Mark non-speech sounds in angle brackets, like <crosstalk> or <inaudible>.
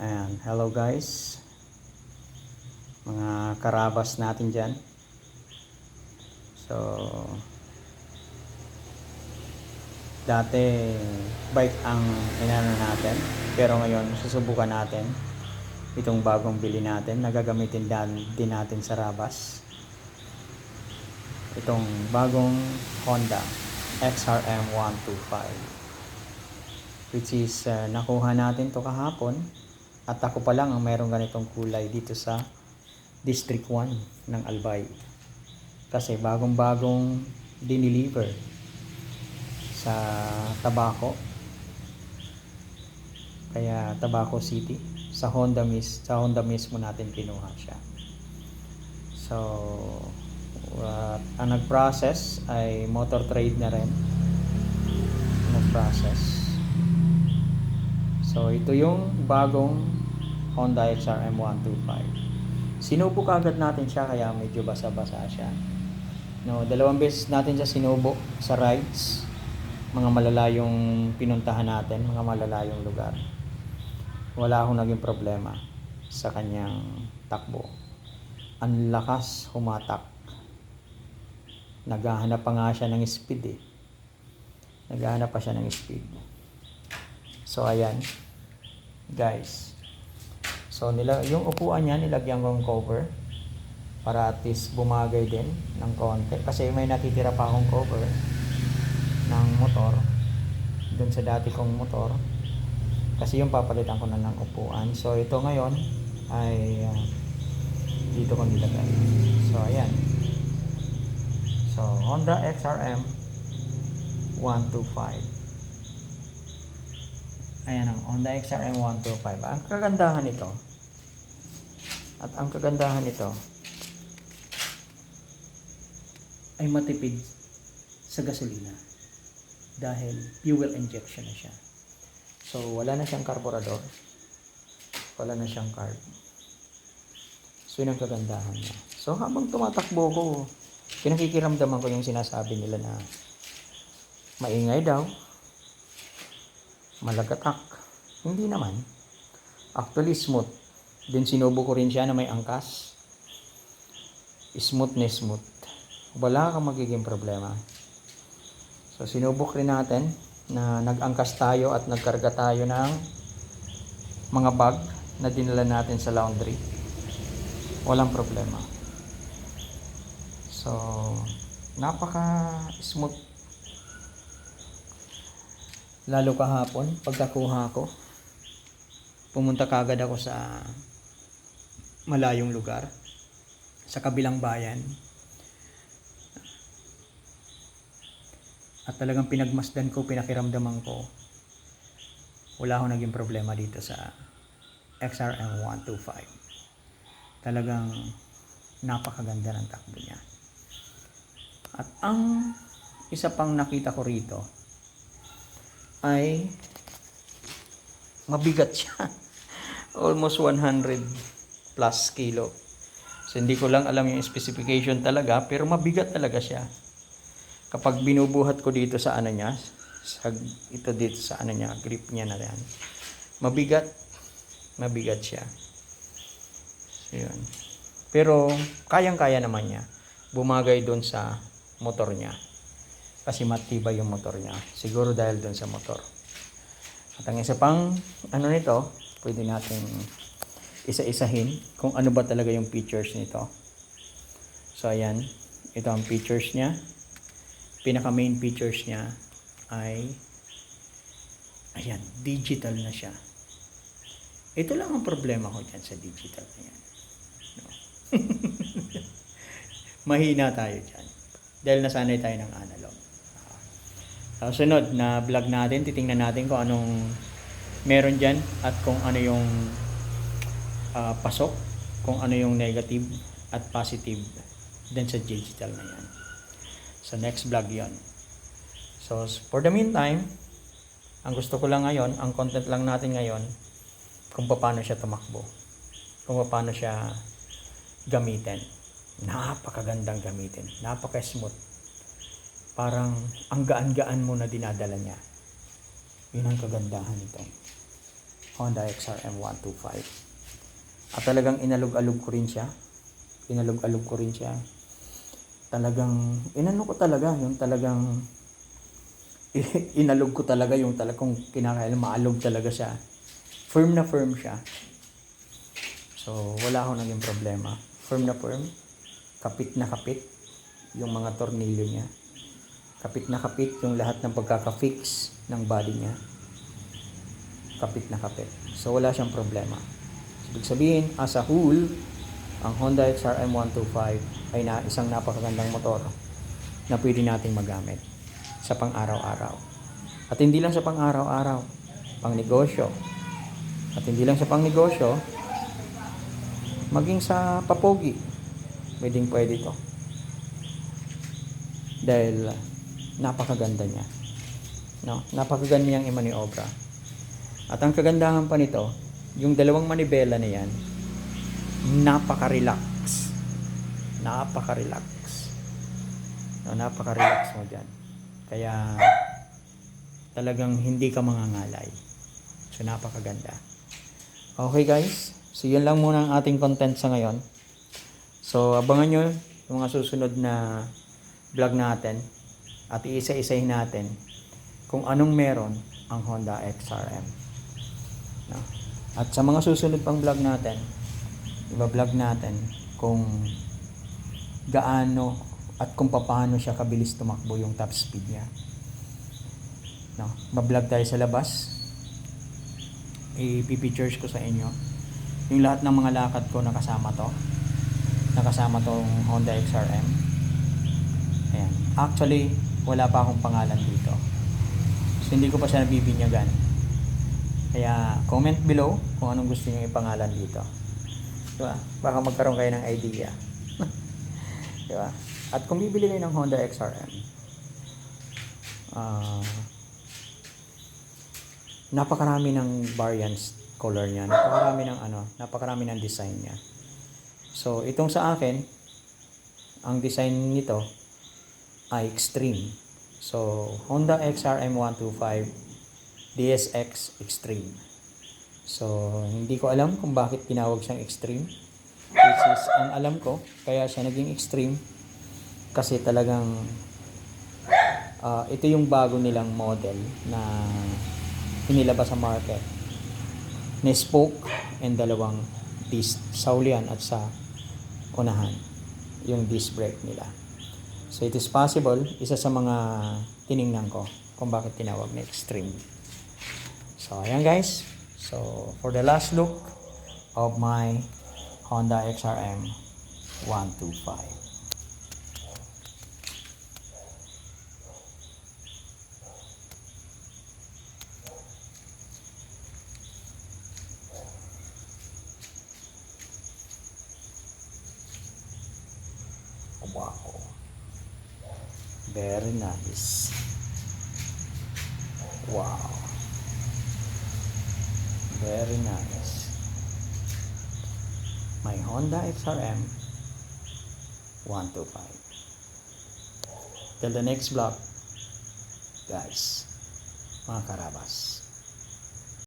Ayan, hello guys. Mga karabas natin dyan. So, dati bike ang inano natin. Pero ngayon, susubukan natin itong bagong bili natin. Nagagamitin din natin sa rabas. Itong bagong Honda XRM 125 which is uh, nakuha natin to kahapon at ako pa lang ang mayroong ganitong kulay dito sa District 1 ng Albay. Kasi bagong-bagong dineliver sa Tabaco. Kaya Tabaco City sa Honda mis sa Honda mismo natin kinuha siya. So uh, ang nag-process ay motor trade na rin. Nag-process. So, ito yung bagong Honda XRM 125. Sinubo agad natin siya kaya medyo basa-basa siya. No, dalawang beses natin siya sinubo sa rides. Mga malalayong pinuntahan natin, mga malalayong lugar. Wala akong naging problema sa kanyang takbo. Ang lakas humatak. Naghahanap pa nga siya ng speed eh. Naghahanap pa siya ng speed. So ayan. Guys. So nila yung upuan niya nilagyan ko ng cover para at least bumagay din ng konti. Kasi may natitira pa akong cover ng motor dun sa dati kong motor. Kasi yung papalitan ko na ng upuan. So ito ngayon ay uh, dito ko nilagay. So ayan. So Honda XRM 125 Ayan ang Honda XRM 125. Ang kagandahan nito at ang kagandahan nito ay matipid sa gasolina dahil fuel injection na siya. So wala na siyang karburador. Wala na siyang carb. So yun ang kagandahan niya. So habang tumatakbo ko, pinakikiramdaman ko yung sinasabi nila na maingay daw, malagatak. Hindi naman. Actually, smooth. Then sinubo ko rin siya na may angkas. Smooth na smooth. Wala kang magiging problema. So, sinubok rin natin na nag-angkas tayo at nagkarga tayo ng mga bag na dinala natin sa laundry. Walang problema. So, napaka-smooth lalo kahapon pagkakuha ko pumunta kagad ako sa malayong lugar sa kabilang bayan. At talagang pinagmasdan ko pinakiramdaman ko wala akong naging problema dito sa XRM 125 talagang napakaganda ng takbo niya. At ang isa pang nakita ko rito ay mabigat siya. <laughs> Almost 100 plus kilo. So hindi ko lang alam yung specification talaga pero mabigat talaga siya. Kapag binubuhat ko dito sa ano niya, sa, ito dito sa ano niya, grip niya na yan. Mabigat, mabigat siya. So yun. Pero kayang-kaya naman niya. Bumagay doon sa motor niya kasi matibay yung motor niya. Siguro dahil doon sa motor. At ang isa pang ano nito, pwede natin isa-isahin kung ano ba talaga yung features nito. So ayan, ito ang features niya. Pinaka main features niya ay ayan, digital na siya. Ito lang ang problema ko dyan sa digital na yan. No? <laughs> Mahina tayo dyan. Dahil nasanay tayo ng analog. Sa sunod na vlog natin, titingnan natin kung anong meron dyan at kung ano yung ah, pasok, kung ano yung negative at positive din sa digital na yan. So next vlog yon. So for the meantime, ang gusto ko lang ngayon, ang content lang natin ngayon, kung paano siya tumakbo. Kung paano siya gamitin. Napakagandang gamitin. Napaka-smooth parang ang gaan-gaan mo na dinadala niya. Yun ang kagandahan nito. Honda XRM 125. At talagang inalog-alog ko rin siya. Inalog-alog ko rin siya. Talagang, inano ko talaga, yung talagang, <laughs> inalog ko talaga yung talagang kinakailan, maalog talaga siya. Firm na firm siya. So, wala akong naging problema. Firm na firm. Kapit na kapit yung mga tornilyo niya. Kapit na kapit yung lahat ng pagkaka-fix ng body niya. Kapit na kapit. So, wala siyang problema. Ibig sabihin, as a whole, ang Honda XRM 125 ay na isang napakagandang motor na pwede nating magamit sa pang-araw-araw. At hindi lang sa pang-araw-araw, pang negosyo. At hindi lang sa pang negosyo, maging sa papogi. Pwedeng pwede to. Dahil napakaganda niya. No? Napakaganda niyang imaniobra. At ang kagandahan pa nito, yung dalawang manibela na yan, napaka-relax. Napaka-relax. No, napaka-relax mo dyan. Kaya, talagang hindi ka mangangalay. So, napakaganda. Okay guys, so yun lang muna ang ating content sa ngayon. So, abangan nyo yung mga susunod na vlog natin at iisa-isahin natin kung anong meron ang Honda XRM. No? At sa mga susunod pang vlog natin, iba-vlog natin kung gaano at kung paano siya kabilis tumakbo yung top speed niya. No, ba-vlog tayo sa labas. I-pictures ko sa inyo yung lahat ng mga lakad ko nakasama to. Nakasama tong Honda XRM. Ayan. Actually, wala pa akong pangalan dito. So, hindi ko pa siya nabibinyagan. Kaya, comment below kung anong gusto niyo ipangalan dito. Diba? Baka magkaroon kayo ng idea. <laughs> diba? At kung bibili kayo ng Honda XRM, ah, napakarami ng variants color niya. Napakarami ng ano, napakarami ng design niya. So, itong sa akin, ang design nito ay extreme. So, Honda XRM 125 DSX Extreme. So, hindi ko alam kung bakit tinawag siyang extreme. Which is, ang alam ko, kaya siya naging extreme kasi talagang ah, ito yung bago nilang model na inilabas sa market na spoke and dalawang disc sa ulian at sa unahan yung disc brake nila so it is possible isa sa mga tiningnan ko kung bakit tinawag na extreme so ayan guys so for the last look of my Honda XRM 125 Wow. Very nice. Very nice. My Honda XRM 125. Till the next vlog, guys, mga karabas.